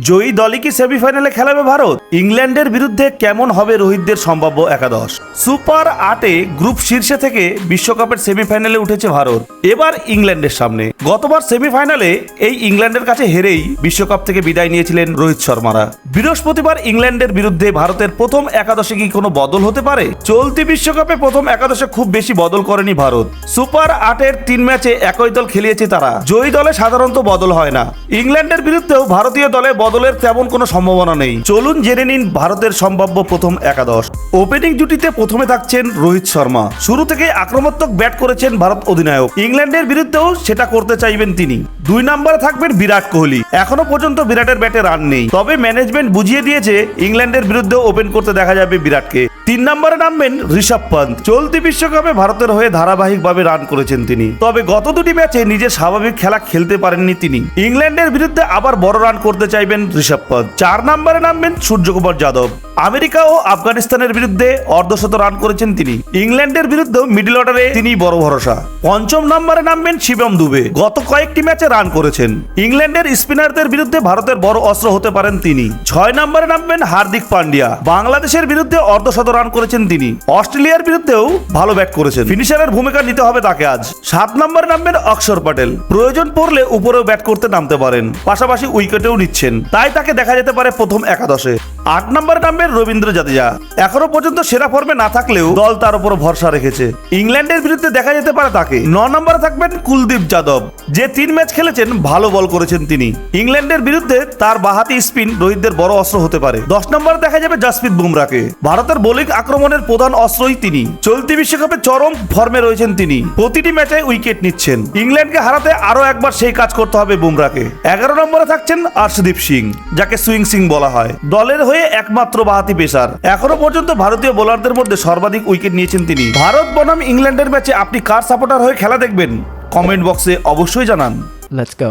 জয়ী দলই কি সেমিফাইনালে খেলাবে ভারত? ইংল্যান্ডের বিরুদ্ধে কেমন হবে রোহিতদের সম্ভাব্য একাদশ? সুপার আটে গ্রুপ শীর্ষে থেকে বিশ্বকাপের সেমিফাইনালে উঠেছে ভারত। এবার ইংল্যান্ডের সামনে। গতবার সেমিফাইনালে এই ইংল্যান্ডের কাছে হেরেই বিশ্বকাপ থেকে বিদায় নিয়েছিলেন রোহিত শর্মারা। বৃহস্পতিবার ইংল্যান্ডের বিরুদ্ধে ভারতের প্রথম একাদশে কি কোনো বদল হতে পারে? চলতি বিশ্বকাপে প্রথম একাদশে খুব বেশি বদল করেনি ভারত। সুপার আটের তিন ম্যাচে একই দল খেলিয়েছে তারা। জয়ী দলে সাধারণত বদল হয় না। ইংল্যান্ডের বিরুদ্ধেও ভারতীয় দলে বদলের তেমন কোনো সম্ভাবনা নেই। চলুন জেনে নিন ভারতের সম্ভাব্য প্রথম একাদশ। ওপেনিং জুটিতে প্রথমে থাকছেন রোহিত শর্মা। শুরু থেকে আক্রমণাত্মক ব্যাট করেছেন ভারত অধিনায়ক। ইংল্যান্ডের বিরুদ্ধেও সেটা করতে চাইবেন তিনি। দুই নম্বরে থাকবেন বিরাট কোহলি। এখনও পর্যন্ত বিরাটের ব্যাটে রান নেই। তবে ম্যানেজমেন্ট বুঝিয়ে দিয়েছে, ইংল্যান্ডের বিরুদ্ধে ওপেন করতে দেখা যাবে বিরাটকে। তিন নম্বরে নামবেন ঋষভ পন্থ চলতি বিশ্বকাপে ভারতের হয়ে ধারাবাহিকভাবে রান করেছেন তিনি। তবে গত দুটি ম্যাচে নিজের স্বাভাবিক খেলা খেলতে পারেননি তিনি। ইংল্যান্ডের বিরুদ্ধে আবার বড় রান করতে চাইবেন ঋষভ পন্থ চার নম্বরে নামবেন সূর্যকুমার যাদব। আমেরিকা ও আফগানিস্তানের বিরুদ্ধে অর্ধশত রান করেছেন তিনি। ইংল্যান্ডের বিরুদ্ধে মিডল অর্ডারে তিনি বড় ভরসা। পঞ্চম নম্বরে নামবেন শিবম দুবে। গত কয়েকটি ম্যাচে রান করেছেন। ইংল্যান্ডের স্পিনারদের বিরুদ্ধে ভারতের বড় অস্ত্র হতে পারেন তিনি। ছয় নম্বরে নামবেন হার্দিক পান্ডিয়া। বাংলাদেশের বিরুদ্ধে অর্ধশত রান করেছেন তিনি। অস্ট্রেলিয়ার বিরুদ্ধেও ভালো ব্যাট করেছেন। ফিনিশারের ভূমিকা নিতে হবে তাকে আজ। সাত নম্বরে নামবেন অক্ষর প্যাটেল। প্রয়োজন পড়লে উপরেও ব্যাট করতে নামতে পারেন। পাশাপাশি উইকেটেও নিচ্ছেন। তাই তাকে দেখা যেতে পারে প্রথম একাদশে। আট নম্বরে নামবেন রবীন্দ্র জাদেজা। এখনও পর্যন্ত সেরা ফর্মে না থাকলেও দল তার উপর ভরসা রেখেছে। ইংল্যান্ডের বিরুদ্ধে দেখা যেতে পারে তাকে। ন নম্বরে থাকবেন কুলদীপ যাদব। যে তিন ম্যাচ খেলেছেন, ভালো বল করেছেন তিনি। ইংল্যান্ডের বিরুদ্ধে তার বাহাতি স্পিন রোহিতদের বড় অস্ত্র হতে পারে। দশ নম্বরে দেখা যাবে জাসপ্রীত বুমরাকে ভারতের বোলিং আক্রমণের প্রধান অস্ত্রই তিনি। চলতি বিশ্বকাপে চরম ফর্মে রয়েছেন তিনি। প্রতিটি ম্যাচে উইকেট নিচ্ছেন। ইংল্যান্ডকে হারাতে আরও একবার সেই কাজ করতে হবে বুমরাকে এগারো নম্বরে থাকছেন আর্শদীপ সিং, যাকে সুইং সিং বলা হয়। দলের হয়ে একমাত্র বাহাতি পেসার। এখনও পর্যন্ত ভারতীয় বোলারদের মধ্যে সর্বাধিক উইকেট নিয়েছেন তিনি। ভারত বনাম ইংল্যান্ডের ম্যাচে আপনি কার সাপোর্টার হয়ে খেলা দেখবেন? কমেন্ট বক্সে অবশ্যই জানান। Let's go.